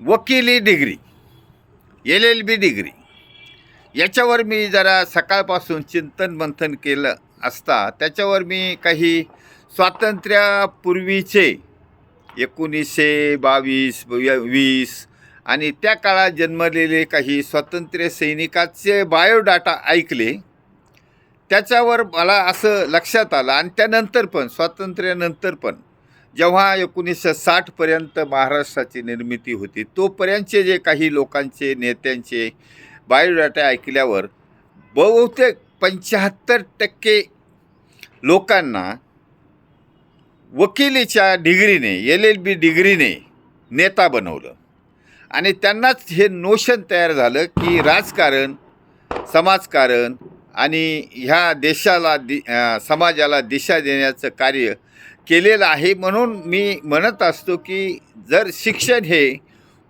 वकिली degree L L B degree. याच्यावर मी जरा सकाळपासून चिंतन मंथन केलं असता त्याच्यावर मी काही स्वातंत्र्यापूर्वीचे एकोणीसशे बावीस वीस आणि त्या काळात जन्मलेले काही स्वातंत्र्य सैनिकाचे बायोडाटा ऐकले त्याच्यावर मला असं लक्षात आलं आणि त्यानंतर पण स्वातंत्र्यानंतर पण जेव्हा एकोणीसशे साठपर्यंत महाराष्ट्राची निर्मिती होती तोपर्यंतचे जे काही लोकांचे नेत्यांचे बायोडाटा ऐकल्यावर बहुतेक पंच्याहत्तर टक्के लोकांना वकिलीच्या डिग्रीने एल एल बी डिग्रीने नेता बनवलं. आणि त्यांनाच हे नोशन तयार झालं की राजकारण समाजकारण आणि ह्या देशाला दि समाजाला दिशा देण्याचं कार्य केलेलं आहे म्हणून मी म्हणत असतो की जर शिक्षण हे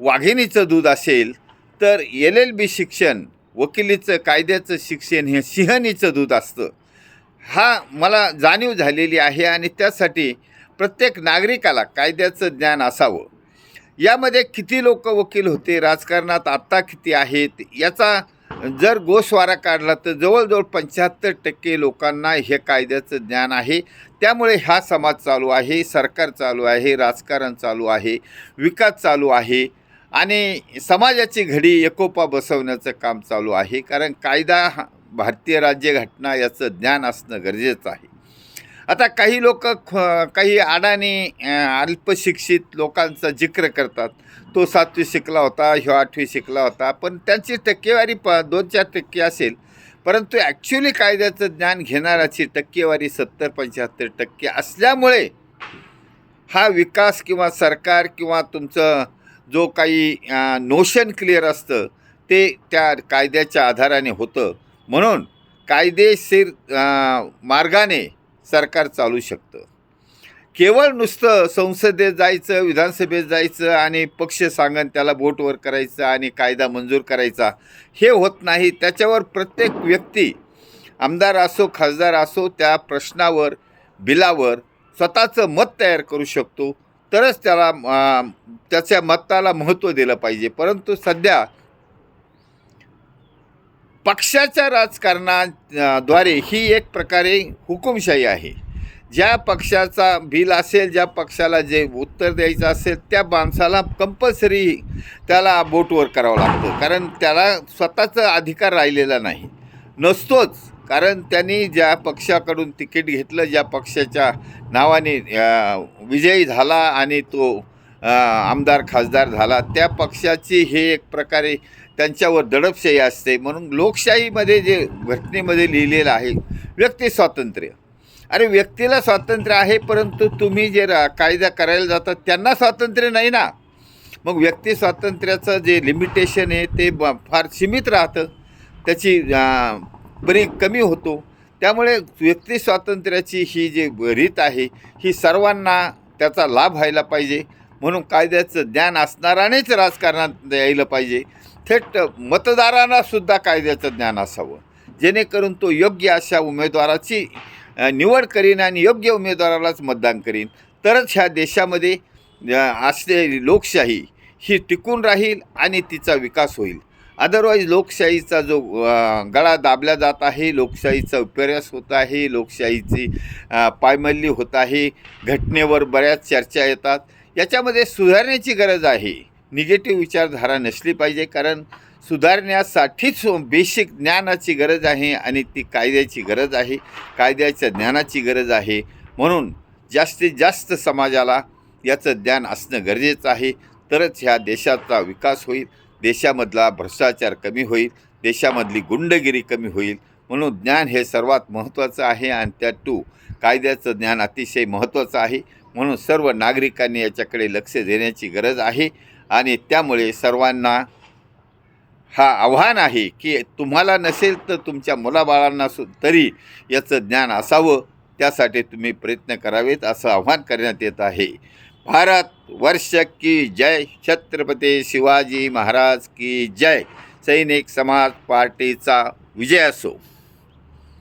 वाघिणीचं दूध असेल तर एल एल बी शिक्षण वकिलीचं कायद्याचं शिक्षण हे सिंहणीचं दूध असतं. हा मला जाणीव झालेली आहे आणि त्यासाठी प्रत्येक नागरिकाला कायद्याचं ज्ञान असावं. यामध्ये किती लोक वकील होते राजकारणात आत्ता किती आहेत याचा जर गोस्वारा काढला तर जवळजवळ पंच्याहत्तर टक्के लोकांना हे कायद्याचं ज्ञान आहे. त्यामुळे हा समाज चालू आहे सरकार चालू आहे राजकारण चालू आहे विकास चालू आहे आणि समाजाची घडी एकोपा बसवण्याचं काम चालू आहे. कारण कायदा हा भारतीय राज्यघटना याचं ज्ञान असणं गरजेचं आहे. आता काही लोक ख काही अडाणी अल्पशिक्षित लोकांचा जिक्र करतात. तो सातवी शिकला होता ह्यो आठवी शिकला होता. पण त्यांची टक्केवारी प दोन चार टक्के असेल. परंतु ॲक्च्युली कायद्याचं ज्ञान घेणाराची टक्केवारी सत्तर पंच्याहत्तर टक्के असल्यामुळे हा विकास किंवा सरकार किंवा तुमचं जो काही नोशन क्लिअर असतं ते त्या कायद्याच्या आधाराने होतं. म्हणून कायदेशीर मार्गाने सरकार चालू शकतं. केवळ नुसतं संसदेत जायचं विधानसभेत जायचं आणि पक्ष सांगन त्याला बोटवर करायचं आणि कायदा मंजूर करायचा हे होत नाही. त्याच्यावर प्रत्येक व्यक्ती आमदार असो खासदार असो त्या प्रश्नावर बिलावर स्वतःचं मत तयार करू शकतो. तरच त्याला त्याच्या मताला महत्त्व दिलं पाहिजे. परंतु सध्या पक्षाच्या राजकारणाद्वारे ही एक प्रकारे हुकुमशाही आहे. ज्या पक्षाचा बिल असेल ज्या पक्षाला जे उत्तर द्यायचं असेल त्या माणसाला कंपल्सरी त्याला बोटवर करावं लागतं. कारण त्याला स्वतःचा अधिकार राहिलेला नाही. नसतोच. कारण त्यांनी ज्या पक्षाकडून तिकीट घेतलं ज्या पक्षाच्या नावाने विजयी झाला आणि तो आमदार खासदार झाला. त्या पक्षाची हे एक प्रकारे त्यांच्यावर दडपशाही असते. म्हणून लोकशाहीमध्ये जे घटनेमध्ये लिहिलेलं आहे व्यक्ती स्वातंत्र्य. अरे व्यक्तीला स्वातंत्र्य आहे परंतु तुम्ही जे रा कायदा करायला जातात त्यांना स्वातंत्र्य नाही ना. मग व्यक्ती स्वातंत्र्याचं जे लिमिटेशन आहे ते ब- फार सीमित राहतं. त्याची बरी कमी होतो. त्यामुळे व्यक्ती स्वातंत्र्याची ही जी रीत आहे ही सर्वांना त्याचा लाभ व्हायला पाहिजे. म्हणून कायद्याचं ज्ञान असणारानेच राजकारणात यायला पाहिजे. थेट मतदारांनासुद्धा कायद्याचं ज्ञान असावं. जेणेकरून तो योग्य अशा उमेदवाराची निवड करीन आणि योग्य उमेदवारालाच मतदान करीन. तरच ह्या देशामध्ये असलेली लोकशाही ही टिकून राहील आणि तिचा विकास होईल. अदरवाईज लोकशाहीचा जो गळा दाबला जात आहे लोकशाहीचा उपर्यास होत आहे लोकशाहीची पायमल्ली होत आहे घटनेवर बऱ्याच चर्चा येतात. याच्यामध्ये सुधारण्याची गरज आहे. निगेटिव्ह विचारधारा नसली पाहिजे कारण सुधारण्यासाठीच बेसिक ज्ञानाची गरज आहे आणि ती कायद्याची गरज आहे. कायद्याच्या ज्ञानाची गरज आहे. म्हणून जास्तीत जास्त समाजाला याचं ज्ञान असणं गरजेचं आहे. तरच ह्या देशाचा विकास होईल. देशामधला भ्रष्टाचार कमी होईल. देशामधली गुंडगिरी कमी होईल. म्हणून ज्ञान हे सर्वात महत्त्वाचं आहे आणि त्या टू कायद्याचं ज्ञान अतिशय महत्त्वाचं आहे. म्हणून सर्व नागरिकांनी याच्याकडे लक्ष देण्याची गरज आहे. आणि त्यामुळे सर्वांना हा आव्हान आहे की तुम्हाला नसेल तर तुमच्या मुलाबाळांना सु तरी याचं ज्ञान असावं. त्यासाठी तुम्ही प्रयत्न करावेत असं आव्हान करण्यात येत आहे. भारत वर्ष की जय. छत्रपती शिवाजी महाराज की जय. सैनिक समाज पार्टीचा विजय असो.